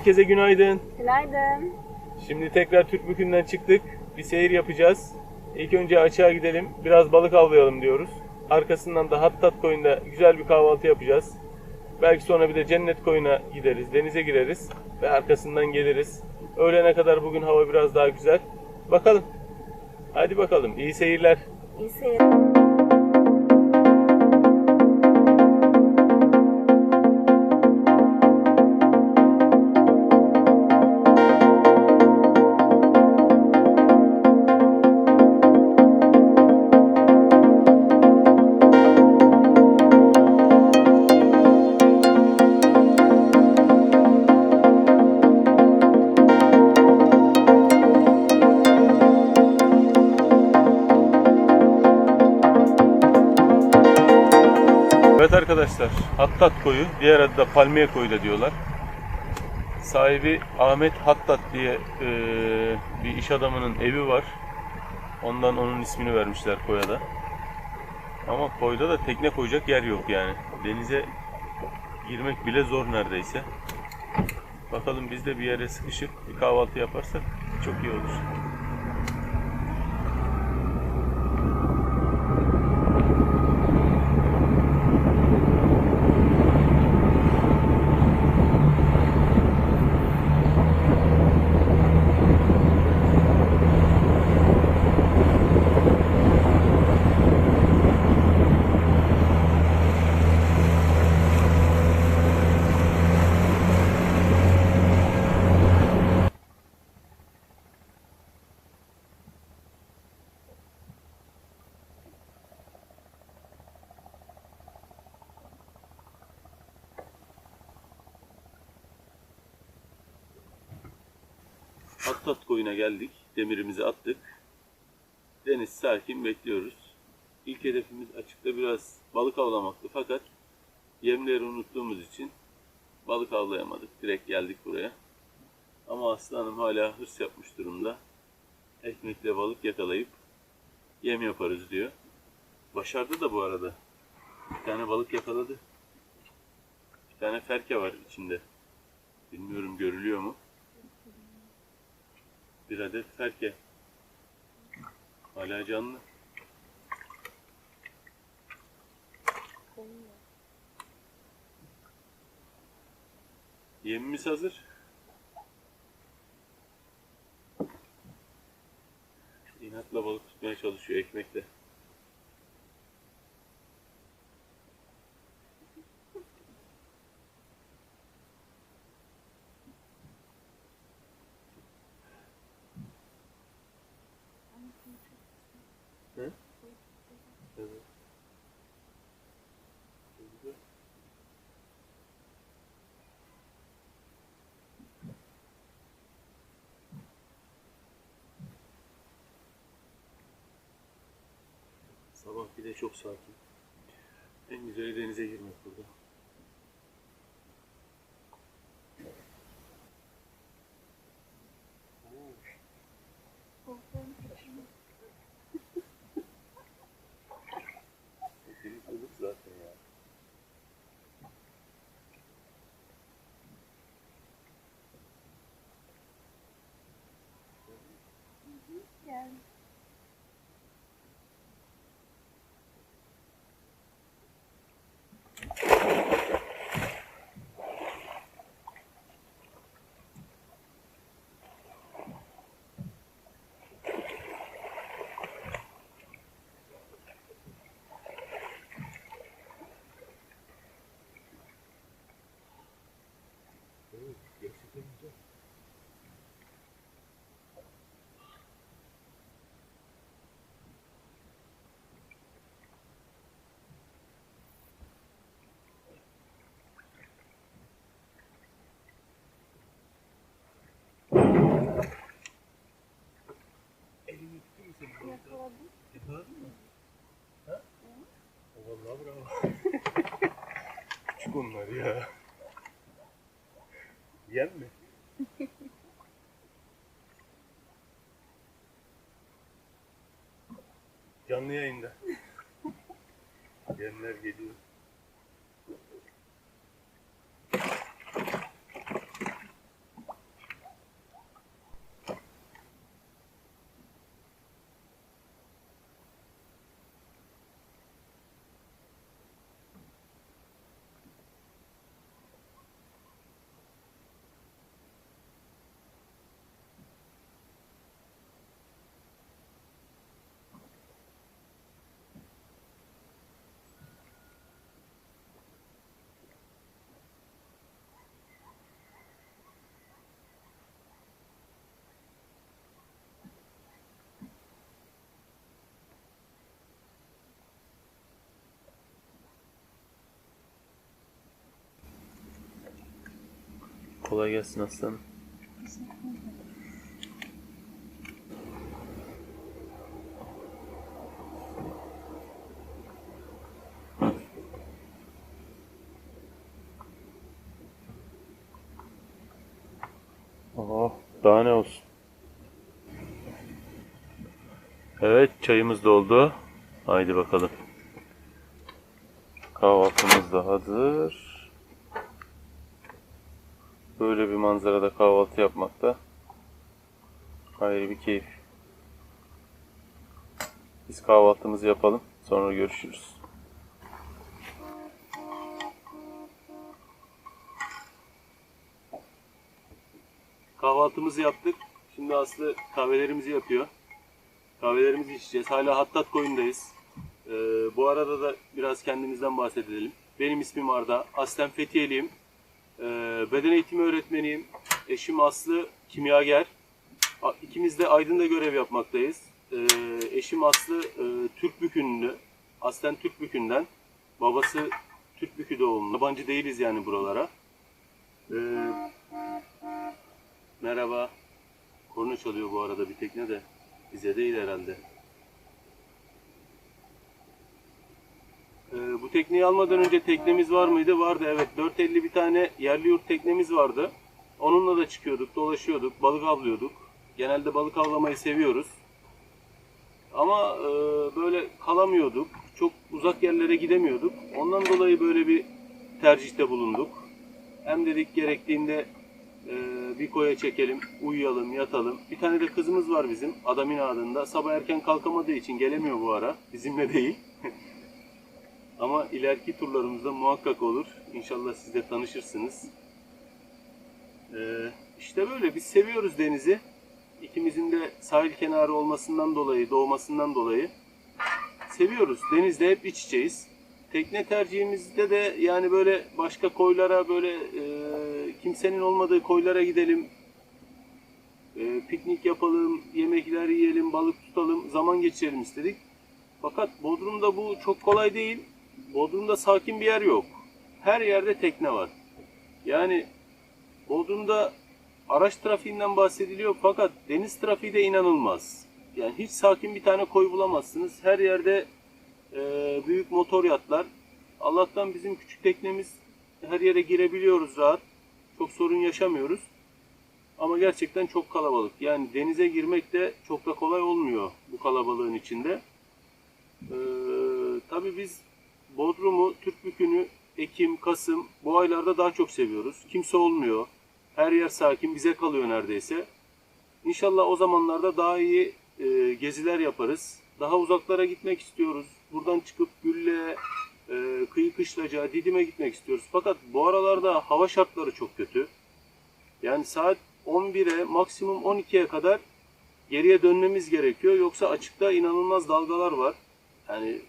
Herkese günaydın. Günaydın. Şimdi tekrar Türkbükü'nden çıktık. Bir seyir yapacağız. İlk önce açığa gidelim. Biraz balık avlayalım diyoruz. Arkasından da Hattat Koyu'nda güzel bir kahvaltı yapacağız. Belki sonra bir de Cennet Koyu'na gideriz. Denize gireriz. Ve arkasından geliriz. Öğlene kadar bugün hava biraz daha güzel. Bakalım. Hadi bakalım. İyi seyirler. İyi seyir. Evet arkadaşlar, Hattat Koyu, diğer adı da Palmiye Koyu da diyorlar. Sahibi Ahmet Hattat diye e, bir iş adamının evi var. Ondan onun ismini vermişler koya da. Ama koyda da tekne koyacak yer yok yani. Denize girmek bile zor neredeyse. Bakalım biz de bir yere sıkışıp bir kahvaltı yaparsak çok iyi olur. Atlat koyuna geldik. Demirimizi attık. Deniz sakin bekliyoruz. İlk hedefimiz açıkta biraz balık avlamaktı fakat yemleri unuttuğumuz için balık avlayamadık. Direkt geldik buraya. Ama aslanım hala hırs yapmış durumda. Ekmekle balık yakalayıp yem yaparız diyor. Başardı da bu arada. Bir tane balık yakaladı. Bir tane ferke var içinde. Bilmiyorum görülüyor mu? Bir adet ferke. Hala canlı. Yemimiz hazır. İnatla balık tutmaya çalışıyor ekmekle. Hı? Evet. Güzel. Sabah bir de çok sakin. En güzeli denize girmek burada. gelmiyor. Kolay gelsin aslanım. Oh, daha ne olsun. Evet, çayımız doldu. Haydi bakalım. Kahvaltımız da hazır. Böyle bir manzarada kahvaltı yapmakta ayrı bir keyif. Biz kahvaltımızı yapalım, sonra görüşürüz. Kahvaltımızı yaptık. Şimdi Aslı kahvelerimizi yapıyor. Kahvelerimizi içeceğiz. Hala Hattat koyundayız. Ee, bu arada da biraz kendimizden bahsedelim. Benim ismim Arda. Aslen Fethiyeliyim. Ee, beden eğitimi öğretmeniyim. Eşim Aslı kimyager. İkimiz de Aydın'da görev yapmaktayız. Ee, eşim Aslı e, Türk Bükünlü. Aslen Türk Bükü'nden. Babası Türk Bükü doğumlu. Yabancı değiliz yani buralara. Ee, merhaba. Korna çalıyor bu arada bir tekne de. Bize değil herhalde. Ee, bu tekneyi almadan önce teknemiz var mıydı? Vardı evet. 450 bir tane yerli yurt teknemiz vardı. Onunla da çıkıyorduk, dolaşıyorduk, balık avlıyorduk. Genelde balık avlamayı seviyoruz. Ama e, böyle kalamıyorduk. Çok uzak yerlere gidemiyorduk. Ondan dolayı böyle bir tercihte bulunduk. Hem dedik gerektiğinde e, bir koya çekelim, uyuyalım, yatalım. Bir tane de kızımız var bizim, Adamin adında. Sabah erken kalkamadığı için gelemiyor bu ara. Bizimle değil. Ama ileriki turlarımızda muhakkak olur. İnşallah siz de tanışırsınız. Ee, işte böyle biz seviyoruz denizi. İkimizin de sahil kenarı olmasından dolayı, doğmasından dolayı seviyoruz. Denizde hep iç içeyiz. Tekne tercihimizde de yani böyle başka koylara böyle e, kimsenin olmadığı koylara gidelim. E, piknik yapalım, yemekler yiyelim, balık tutalım, zaman geçirelim istedik. Fakat Bodrum'da bu çok kolay değil. Bodrum'da sakin bir yer yok. Her yerde tekne var. Yani Bodrum'da araç trafiğinden bahsediliyor fakat deniz trafiği de inanılmaz. Yani hiç sakin bir tane koy bulamazsınız. Her yerde e, büyük motor yatlar. Allah'tan bizim küçük teknemiz her yere girebiliyoruz rahat. Çok sorun yaşamıyoruz. Ama gerçekten çok kalabalık. Yani denize girmek de çok da kolay olmuyor bu kalabalığın içinde. Ee, tabii biz Bodrum'u, Türkbükü'nü Ekim, Kasım bu aylarda daha çok seviyoruz. Kimse olmuyor. Her yer sakin, bize kalıyor neredeyse. İnşallah o zamanlarda daha iyi e, geziler yaparız. Daha uzaklara gitmek istiyoruz. Buradan çıkıp Gülle, e, Kıyı Kışlaca, Didim'e gitmek istiyoruz. Fakat bu aralarda hava şartları çok kötü. Yani saat 11'e maksimum 12'ye kadar geriye dönmemiz gerekiyor. Yoksa açıkta inanılmaz dalgalar var. Yani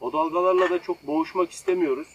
o dalgalarla da çok boğuşmak istemiyoruz.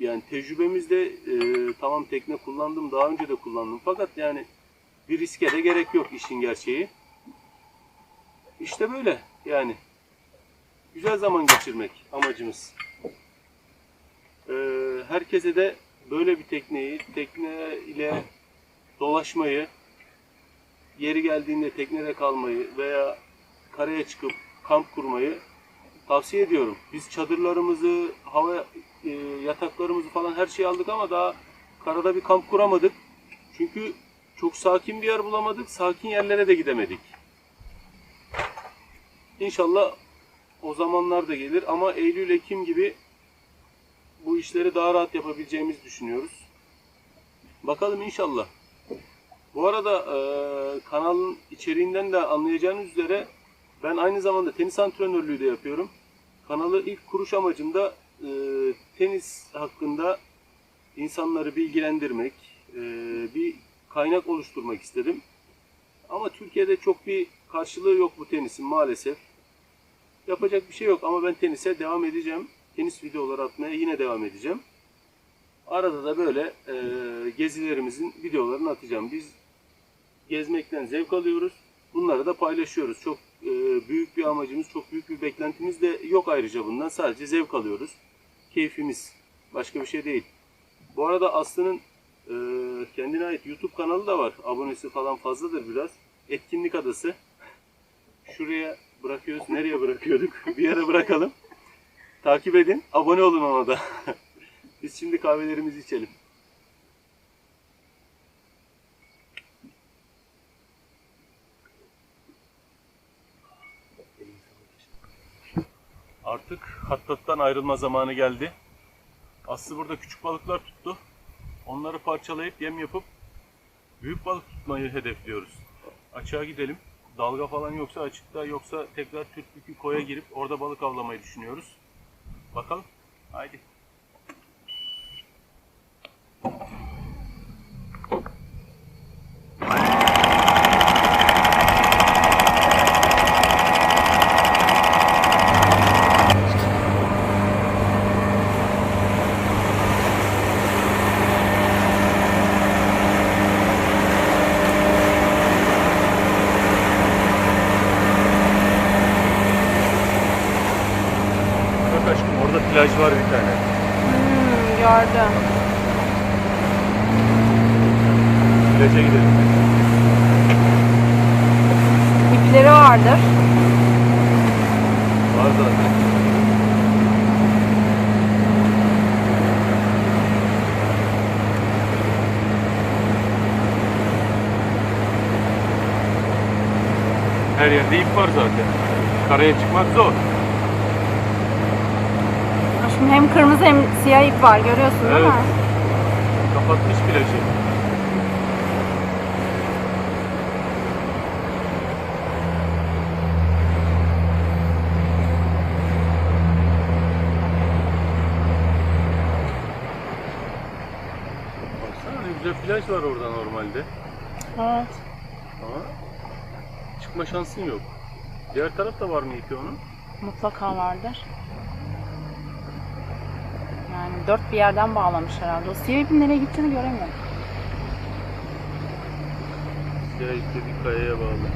Yani tecrübemizde e, tamam tekne kullandım daha önce de kullandım fakat yani bir riske de gerek yok işin gerçeği. İşte böyle yani. Güzel zaman geçirmek amacımız. E, herkese de böyle bir tekneyi, tekne ile dolaşmayı, yeri geldiğinde teknede kalmayı veya karaya çıkıp kamp kurmayı tavsiye ediyorum. Biz çadırlarımızı, hava e, yataklarımızı falan her şeyi aldık ama daha karada bir kamp kuramadık. Çünkü çok sakin bir yer bulamadık. Sakin yerlere de gidemedik. İnşallah o zamanlar da gelir ama Eylül Ekim gibi bu işleri daha rahat yapabileceğimizi düşünüyoruz. Bakalım inşallah. Bu arada e, kanalın içeriğinden de anlayacağınız üzere ben aynı zamanda tenis antrenörlüğü de yapıyorum. Kanalı ilk kuruş amacım da e, tenis hakkında insanları bilgilendirmek, e, bir kaynak oluşturmak istedim. Ama Türkiye'de çok bir karşılığı yok bu tenisin maalesef. Yapacak bir şey yok ama ben tenise devam edeceğim. Tenis videoları atmaya yine devam edeceğim. Arada da böyle e, gezilerimizin videolarını atacağım. Biz gezmekten zevk alıyoruz. Bunları da paylaşıyoruz. Çok e, büyük bir amacımız, çok büyük bir beklentimiz de yok ayrıca bundan. Sadece zevk alıyoruz. Keyfimiz. Başka bir şey değil. Bu arada Aslı'nın Ee, kendine ait YouTube kanalı da var. Abonesi falan fazladır biraz. Etkinlik adası. Şuraya bırakıyoruz. Nereye bırakıyorduk? Bir yere bırakalım. Takip edin. Abone olun ona da. Biz şimdi kahvelerimizi içelim. Artık Hattat'tan ayrılma zamanı geldi. Aslı burada küçük balıklar tuttu. Onları parçalayıp yem yapıp büyük balık tutmayı hedefliyoruz. Açığa gidelim. Dalga falan yoksa açıkta yoksa tekrar Türklükü koya girip orada balık avlamayı düşünüyoruz. Bakalım. Haydi. Aşkım orada plaj var bir tane. Hmm, gördüm. Plaja gidelim. İpleri vardır. Var zaten. Her yerde ip var zaten. Karaya çıkmak zor. Şimdi hem kırmızı hem siyah ip var görüyorsun değil Evet. mi? Kapatmış plajı. Güzel plaj var orada normalde. Evet. Ama çıkma şansın yok. Diğer tarafta var mı ipi onun? Mutlaka vardır. Yani dört bir yerden bağlamış herhalde. O siyah ipin nereye gittiğini göremiyorum. Siyah ipi bir kayaya bağlı.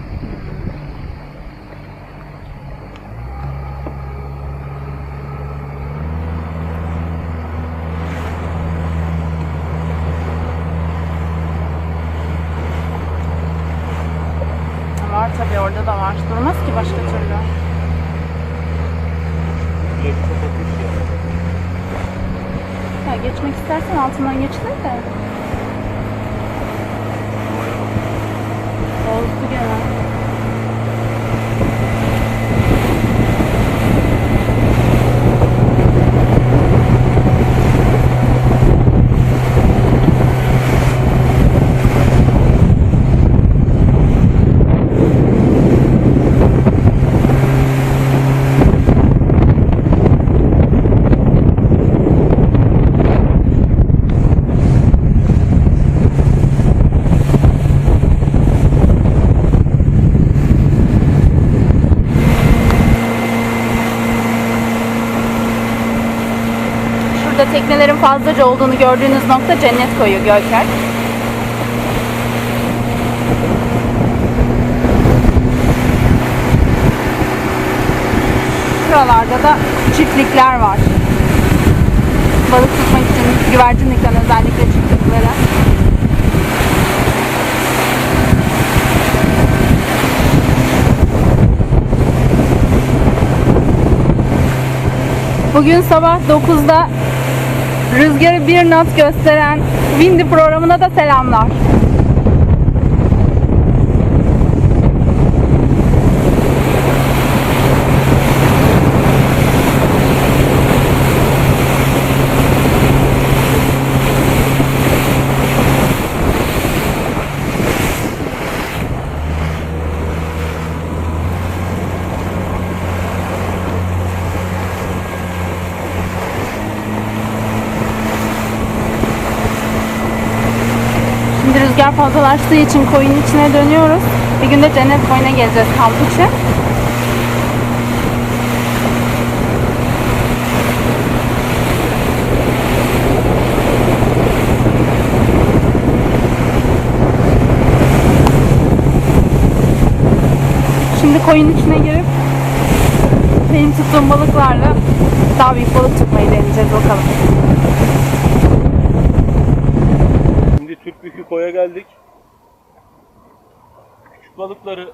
Var tabii orada da var. Durmaz ki başka türlü. Plajı kapatmış ya. Ya geçmek istersen altından geçilir de. Oldu gene. Teknelerin fazlaca olduğunu gördüğünüz nokta Cennet Koyu Gölker. Şuralarda da çiftlikler var. Balık tutmak için güvercinlikten özellikle çiftliklere. Bugün sabah 9'da rüzgarı bir not gösteren Windy programına da selamlar. Şimdi rüzgar fazlalaştığı için koyun içine dönüyoruz. Bir gün de cennet koyuna geleceğiz kamp için. Şimdi koyun içine girip benim tuttuğum balıklarla daha büyük balık tutmayı deneyeceğiz bakalım. Şimdi koya geldik. Balıkları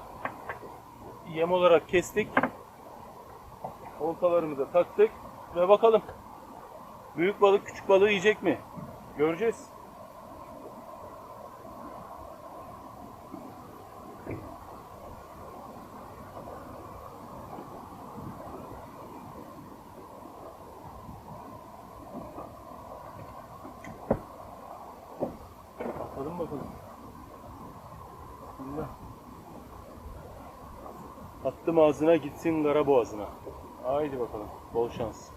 yem olarak kestik. Oltalarımı da taktık ve bakalım. Büyük balık küçük balığı yiyecek mi? Göreceğiz. Attım ağzına gitsin kara boğazına. Haydi bakalım. Bol şans.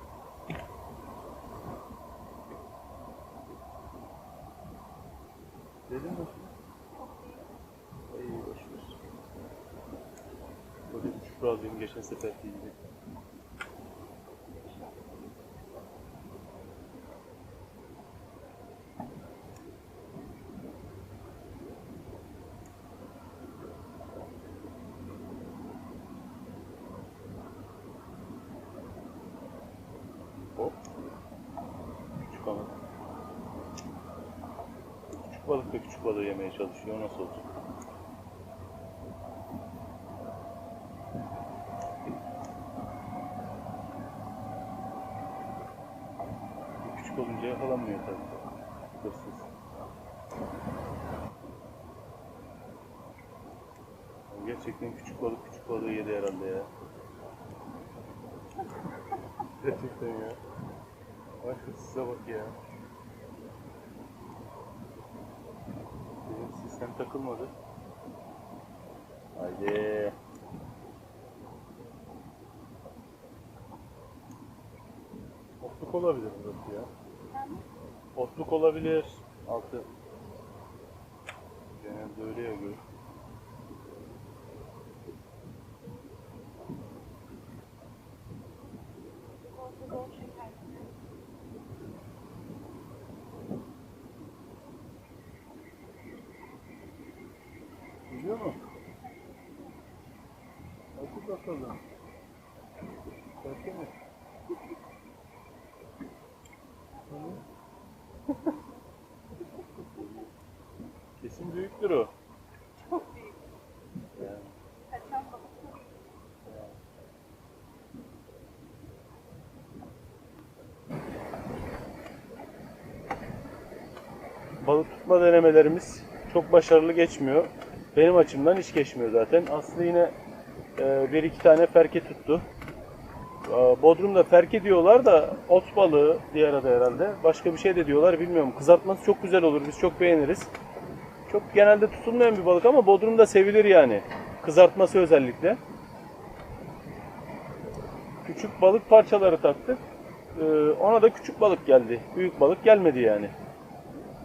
Dedim mi? İyi boş ver. Böyle bir çupra alayım geçen seferki gibi. Hop. Küçük ama. Küçük balık da küçük balığı yemeye çalışıyor. Nasıl olacak? Küçük olunca yakalanmıyor tabii. Hırsız. Gerçekten küçük balık küçük balığı yedi herhalde ya. Gerçekten ya. Vay hırsıza bak ya. Sistem takılmadı. Haydi. Otluk olabilir burası ya. Otluk olabilir. Altı. Genelde öyle ya göl. Mi? Hı? Kesin büyüktür o. Çok büyük. Yani. Balık. Tutma denemelerimiz çok başarılı geçmiyor. Benim açımdan hiç geçmiyor zaten. Aslı yine bir iki tane ferke tuttu. E, Bodrum'da ferke diyorlar da ot balığı diğer adı herhalde. Başka bir şey de diyorlar bilmiyorum. Kızartması çok güzel olur. Biz çok beğeniriz. Çok genelde tutulmayan bir balık ama Bodrum'da sevilir yani. Kızartması özellikle. Küçük balık parçaları taktık. E, ona da küçük balık geldi. Büyük balık gelmedi yani.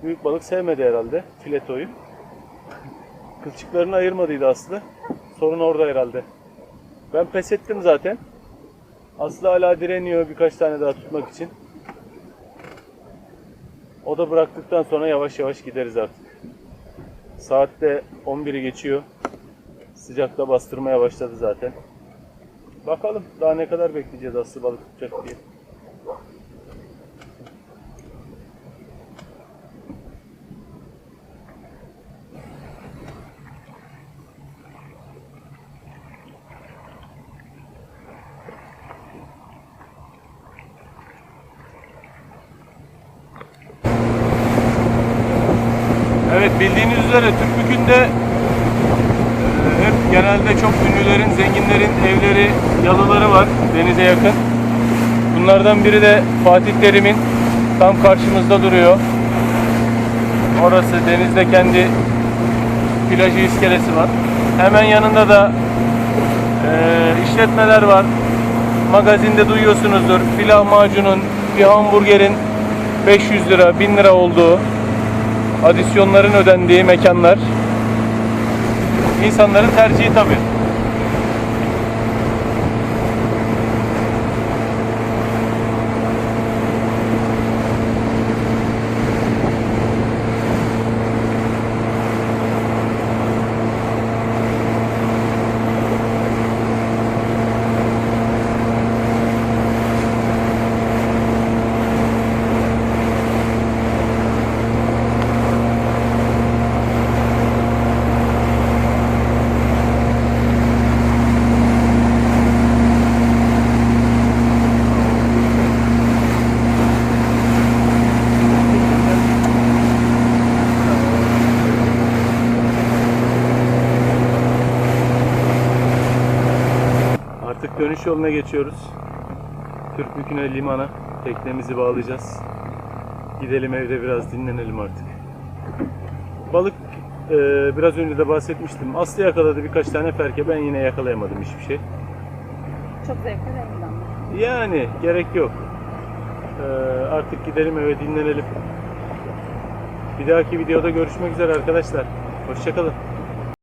Büyük balık sevmedi herhalde filetoyu. Kılçıklarını ayırmadıydı Aslı. Sorun orada herhalde. Ben pes ettim zaten. Aslı hala direniyor birkaç tane daha tutmak için. O da bıraktıktan sonra yavaş yavaş gideriz artık. Saatte 11'i geçiyor. Sıcakta bastırmaya başladı zaten. Bakalım daha ne kadar bekleyeceğiz Aslı balık tutacak diye. Bildiğiniz üzere Türkbükü'nde e, hep genelde çok ünlülerin, zenginlerin evleri, yalıları var denize yakın. Bunlardan biri de Fatih Terim'in tam karşımızda duruyor. Orası denizde kendi plajı iskelesi var. Hemen yanında da e, işletmeler var. Magazinde duyuyorsunuzdur. Bir lahmacunun, bir hamburgerin 500 lira, 1000 lira olduğu adisyonların ödendiği mekanlar. İnsanların tercihi tabii. Dönüş yoluna geçiyoruz. Türkbüküne limana teknemizi bağlayacağız. Gidelim evde biraz dinlenelim artık. Balık e, biraz önce de bahsetmiştim. Aslı yakaladı birkaç tane ferke. Ben yine yakalayamadım hiçbir şey. Çok zevkli değil mi? Yani gerek yok. Ee, artık gidelim eve dinlenelim. Bir dahaki videoda görüşmek üzere arkadaşlar. Hoşçakalın.